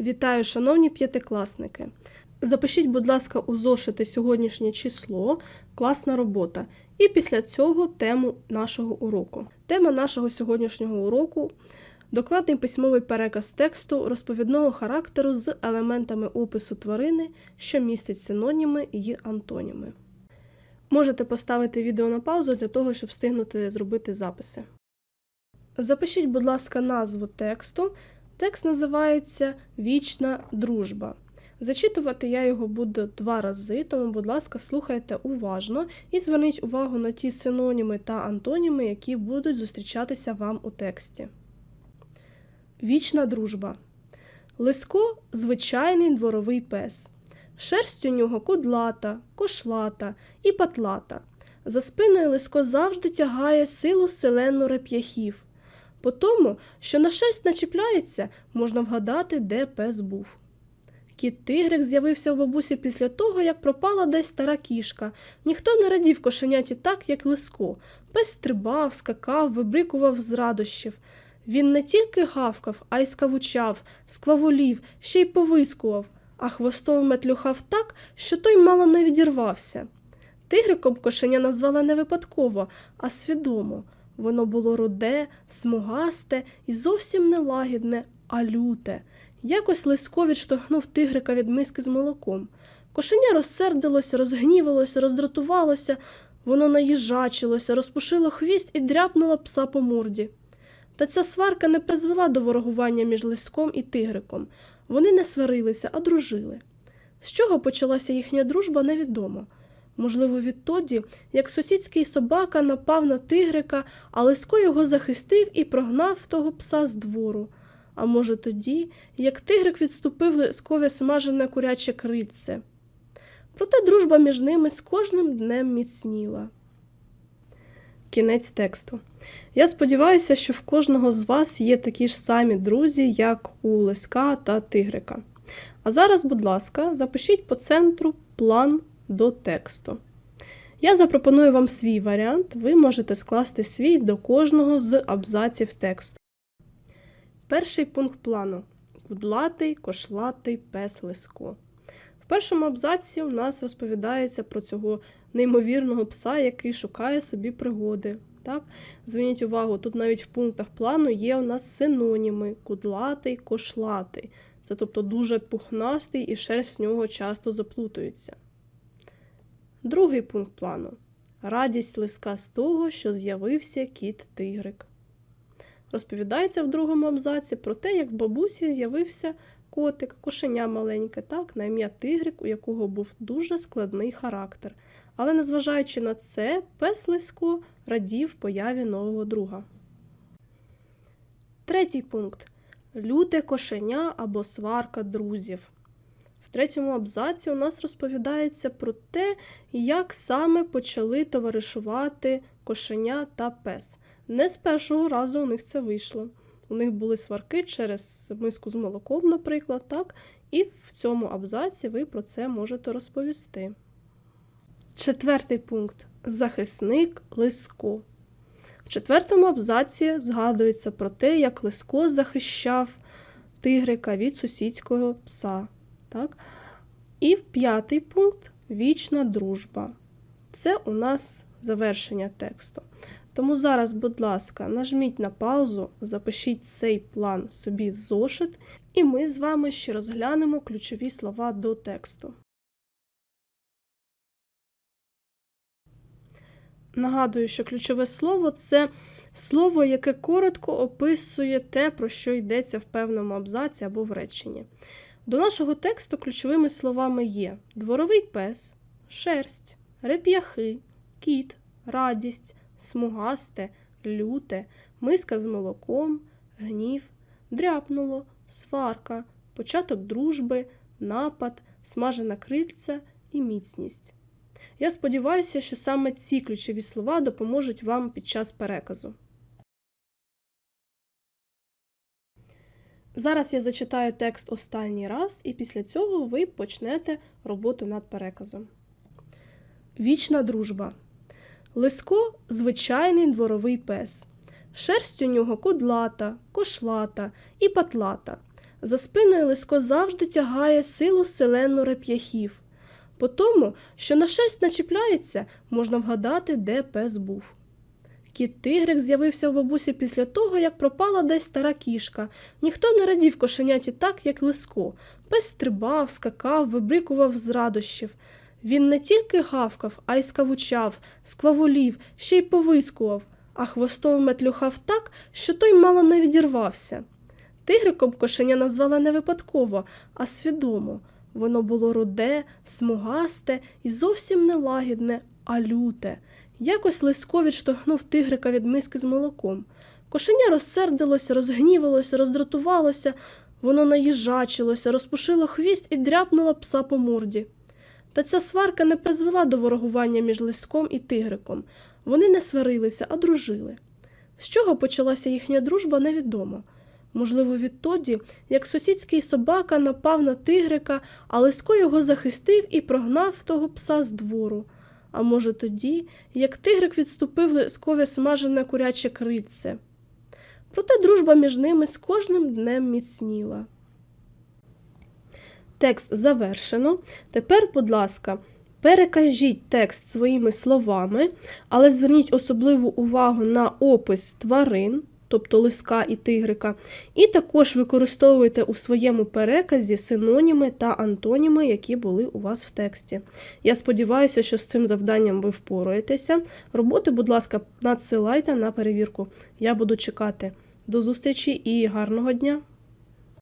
Вітаю, шановні п'ятикласники! Запишіть, будь ласка, у зошити сьогоднішнє число, класна робота. І після цього тему нашого уроку. Тема нашого сьогоднішнього уроку докладний письмовий переказ тексту розповідного характеру з елементами опису тварини, що містить синоніми і антоніми. Можете поставити відео на паузу для того, щоб встигнути зробити записи. Запишіть, будь ласка, назву тексту. Текст називається Вічна дружба. Зачитувати я його буду два рази, тому, будь ласка, слухайте уважно і зверніть увагу на ті синоніми та антоніми, які будуть зустрічатися вам у тексті. Вічна дружба. Лиско звичайний дворовий пес. Шерсть у нього кудлата, кошлата і патлата. За спиною Лиско завжди тягає силу селену реп'яхів. По тому, що на шерсть начіпляється, можна вгадати, де пес був. Кіт тигрик з'явився у бабусі після того, як пропала десь стара кішка. Ніхто не радів кошеняті так, як Лиско. Пес стрибав, скакав, вибрикував з радощів. Він не тільки гавкав, а й скавучав, скваволів, ще й повискував, а хвостом метлюхав так, що той мало не відірвався. Тигриком кошеня назвала не випадково, а свідомо. Воно було руде, смугасте і зовсім не лагідне, а люте. Якось Лисько відштовхнув тигрика від миски з молоком. Кошеня розсердилося, розгнівалося, роздратувалося, воно наїжачилося, розпушило хвіст і дряпнуло пса по морді. Та ця сварка не призвела до ворогування між Лиськом і тигриком. Вони не сварилися, а дружили. З чого почалася їхня дружба, невідомо. Можливо, відтоді, як сусідський собака напав на тигрика, а Лисько його захистив і прогнав того пса з двору. А може тоді, як тигрик відступив Лискове смажене куряче крильце. Проте дружба між ними з кожним днем міцніла. Кінець тексту. Я сподіваюся, що в кожного з вас є такі ж самі друзі, як у Лиска та Тигрика. А зараз, будь ласка, запишіть по центру план до тексту. Я запропоную вам свій варіант, ви можете скласти свій до кожного з абзаців тексту. Перший пункт плану кудлатий, кошлатий пес Лиско. В першому абзаці у нас розповідається про цього неймовірного пса, який шукає собі пригоди. Так? Зверніть увагу, тут навіть в пунктах плану є у нас синоніми кудлатий, кошлатий. Це тобто дуже пухнастий і шерсть в нього часто заплутується. Другий пункт плану радість лиска з того, що з'явився кіт тигрик. Розповідається в другому абзаці про те, як в бабусі з'явився котик, кошеня маленьке, так, на ім'я Тигрик, у якого був дуже складний характер. Але, незважаючи на це, пес Лисько радів появі нового друга. Третій пункт люте кошеня або сварка друзів. В третьому абзаці у нас розповідається про те, як саме почали товаришувати кошеня та пес. Не з першого разу у них це вийшло. У них були сварки через миску з молоком, наприклад, так? І в цьому абзаці ви про це можете розповісти. Четвертий пункт захисник Лиско. В четвертому абзаці згадується про те, як Лиско захищав тигрика від сусідського пса. Так? І п'ятий пункт вічна дружба. Це у нас завершення тексту. Тому зараз, будь ласка, нажміть на паузу, запишіть цей план собі в зошит, і ми з вами ще розглянемо ключові слова до тексту. Нагадую, що ключове слово це слово, яке коротко описує те, про що йдеться в певному абзаці або в реченні. До нашого тексту ключовими словами є дворовий пес, шерсть, реп'яхи, кіт, радість смугасте, люте, миска з молоком, гнів, дряпнуло, сварка, початок дружби, напад, смажена крильця і міцність. Я сподіваюся, що саме ці ключові слова допоможуть вам під час переказу. Зараз я зачитаю текст останній раз, і після цього ви почнете роботу над переказом. Вічна дружба. Лиско звичайний дворовий пес. Шерсть у нього кудлата, кошлата і патлата. За спиною Лисько завжди тягає силу селену реп'яхів. По тому, що на шерсть начіпляється, можна вгадати, де пес був. Кіт Тигрик з'явився у бабусі після того, як пропала десь стара кішка. Ніхто не радів кошеняті так, як Лиско. Пес стрибав, скакав, вибрикував з радощів. Він не тільки гавкав, а й скавучав, скваволів, ще й повискував, а хвостом метлюхав так, що той мало не відірвався. Тигриком кошеня назвала не випадково, а свідомо. Воно було руде, смугасте і зовсім не лагідне, а люте. Якось Лисько відштовхнув тигрика від миски з молоком. Кошеня розсердилося, розгнівалося, роздратувалося, воно наїжачилося, розпушило хвіст і дряпнуло пса по морді. Та ця сварка не призвела до ворогування між Лиськом і тигриком. Вони не сварилися, а дружили. З чого почалася їхня дружба, невідомо. Можливо, відтоді, як сусідський собака напав на тигрика, а Лисько його захистив і прогнав того пса з двору. А може тоді, як тигрик відступив Лискові смажене куряче крильце. Проте дружба між ними з кожним днем міцніла. Текст завершено. Тепер, будь ласка, перекажіть текст своїми словами, але зверніть особливу увагу на опис тварин, тобто лиска і тигрика, і також використовуйте у своєму переказі синоніми та антоніми, які були у вас в тексті. Я сподіваюся, що з цим завданням ви впораєтеся. Роботи, будь ласка, надсилайте на перевірку. Я буду чекати. До зустрічі і гарного дня!